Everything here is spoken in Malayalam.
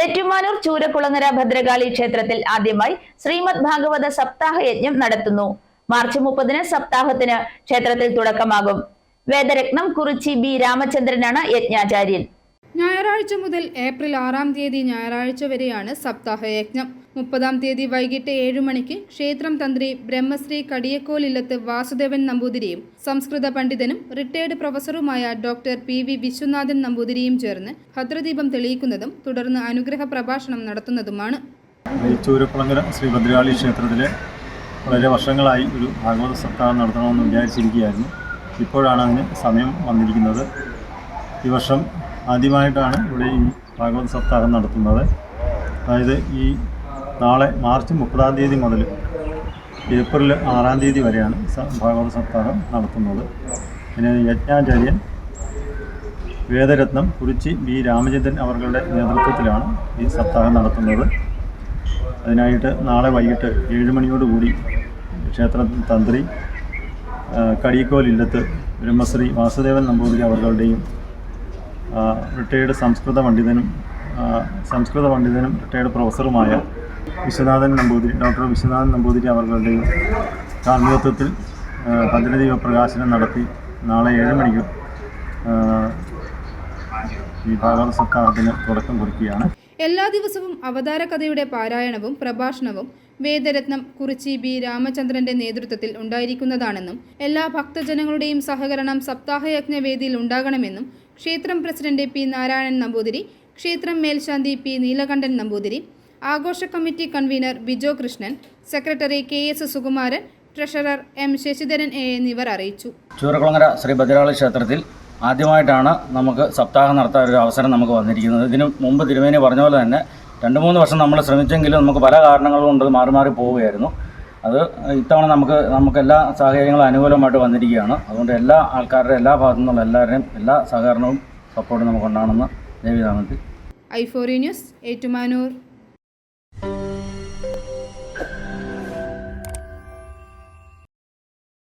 ഏറ്റുമാനൂർ ചൂരക്കുളങ്ങര ഭദ്രകാളി ക്ഷേത്രത്തിൽ ആദ്യമായി ശ്രീമദ് ഭാഗവത സപ്താഹ യജ്ഞം നടത്തുന്നു. മാർച്ച് മുപ്പതിന് സപ്താഹത്തിന് ക്ഷേത്രത്തിൽ തുടക്കമാകും. വേദരത്നം കുറിച്ചി ബി രാമചന്ദ്രനാണ് യജ്ഞാചാര്യൻ. ഞായറാഴ്ച മുതൽ ഏപ്രിൽ ആറാം തീയതി ഞായറാഴ്ച വരെയാണ് സപ്താഹയജ്ഞം മുപ്പതാം തീയതി വൈകിട്ട് ഏഴു മണിക്ക് ക്ഷേത്രം തന്ത്രി ബ്രഹ്മശ്രീ കടിയക്കോലില്ലത്ത് വാസുദേവൻ നമ്പൂതിരിയും സംസ്കൃത പണ്ഡിതനും റിട്ടയർഡ് പ്രൊഫസറുമായ ഡോക്ടർ പി വി വിശ്വനാഥൻ നമ്പൂതിരിയും ചേർന്ന് ഭദ്രദീപം തെളിയിക്കുന്നതും തുടർന്ന് അനുഗ്രഹ പ്രഭാഷണം നടത്തുന്നതുമാണ്. ശ്രീ ഭദ്രകാളി ക്ഷേത്രത്തിൽ വളരെ വർഷങ്ങളായി ഒരു ഭാഗവത സപ്താഹം നടത്തണമെന്ന് വിചാരിച്ചിരിക്കുകയായിരുന്നു. ഇപ്പോഴാണ് അതിന് സമയം വന്നിരിക്കുന്നത്. ഈ വർഷം ആദ്യമായിട്ടാണ് ഇവിടെ ഈ ഭാഗവത സപ്താഹം നടത്തുന്നത്. അതായത് ഈ നാളെ മാർച്ച് മുപ്പതാം തീയതി മുതൽ ഏപ്രിൽ ആറാം തീയതി വരെയാണ് ഭാഗവത സപ്താഹം നടത്തുന്നത്. പിന്നെ യജ്ഞാചാര്യൻ വേദരത്നം കുറിച്ചി വി. രാമചന്ദ്രൻ അവരുടെ നേതൃത്വത്തിലാണ് ഈ സപ്താഹം നടത്തുന്നത്. അതിനായിട്ട് നാളെ വൈകിട്ട് ഏഴ് മണിയോടുകൂടി ക്ഷേത്ര തന്ത്രി കടീക്കോൽ ബ്രഹ്മശ്രീ വാസുദേവൻ നമ്പൂതിരി അവരുടെയും റിട്ടയേർഡ് സംസ്കൃത പണ്ഡിതനും സംസ്കൃത പണ്ഡിതനും റിട്ടയർഡ് പ്രൊഫസറുമായ വിശ്വനാഥൻ നമ്പൂതിരി ഡോക്ടർ വിശ്വനാഥൻ നമ്പൂതിരി അവരുടെയും കാർമ്മികത്വത്തിൽ ഭദ്രദീപ പ്രകാശനം നടത്തി നാളെ ഏഴ് മണിക്ക് ഈ ഭാഗവത സപ്താഹത്തിന് തുടക്കം കുറിക്കുകയാണ്. എല്ലാ ദിവസവും അവതാര കഥയുടെ പാരായണവും പ്രഭാഷണവും വേദരത്നം കുറിച്ചി ബി. രാമചന്ദ്രന്റെ നേതൃത്വത്തിൽ ഉണ്ടായിരിക്കുന്നതാണെന്നും എല്ലാ ഭക്തജനങ്ങളുടെയും സഹകരണം സപ്താഹയജ്ഞവേദിയിൽ ഉണ്ടാകണമെന്നും ക്ഷേത്രം പ്രസിഡന്റ് പി. നാരായണൻ നമ്പൂതിരി ക്ഷേത്രം മേൽശാന്തി പി നീലകണ്ഠൻ നമ്പൂതിരി ആഘോഷ committee convener Bijo Krishnan secretary K S Sukumaran treasurer M Sasidharan A എന്നിവർ അറിയിച്ചു. ചൂരക്കുളങ്ങര ശ്രീ ഭദ്രകാളി ക്ഷേത്രത്തിൽ ആദ്യമായിട്ടാണ് നമുക്ക് സപ്താഹം നടത്താൻ ഒരു അവസരം നമുക്ക് വന്നിരിക്കുന്നത്. ഇതിനു മുമ്പ് തിരുമേനി പറഞ്ഞ പോലെ തന്നെ രണ്ട് മൂന്ന് വർഷം നമ്മൾ ശ്രമിച്ചെങ്കിലും നമുക്ക് പല കാരണങ്ങൾ കൊണ്ട് മാറി മാറി പോവുകയായിരുന്നു. അത് ഇത്തവണ നമുക്ക് നമുക്ക് എല്ലാ സാഹചര്യങ്ങളും അനുകൂലമായിട്ട് വന്നിരിക്കുകയാണ്. അതുകൊണ്ട് എല്ലാ ആൾക്കാരുടെ എല്ലാ ഭാഗത്തു നിന്നുള്ള എല്ലാവരുടെയും എല്ലാ സഹകരണവും സപ്പോർട്ടും നമുക്കുണ്ടാകണമെന്ന് ദേവിനാമത്തിൽ ഐഫോറി ന്യൂസ് ഏറ്റുമാനൂർ.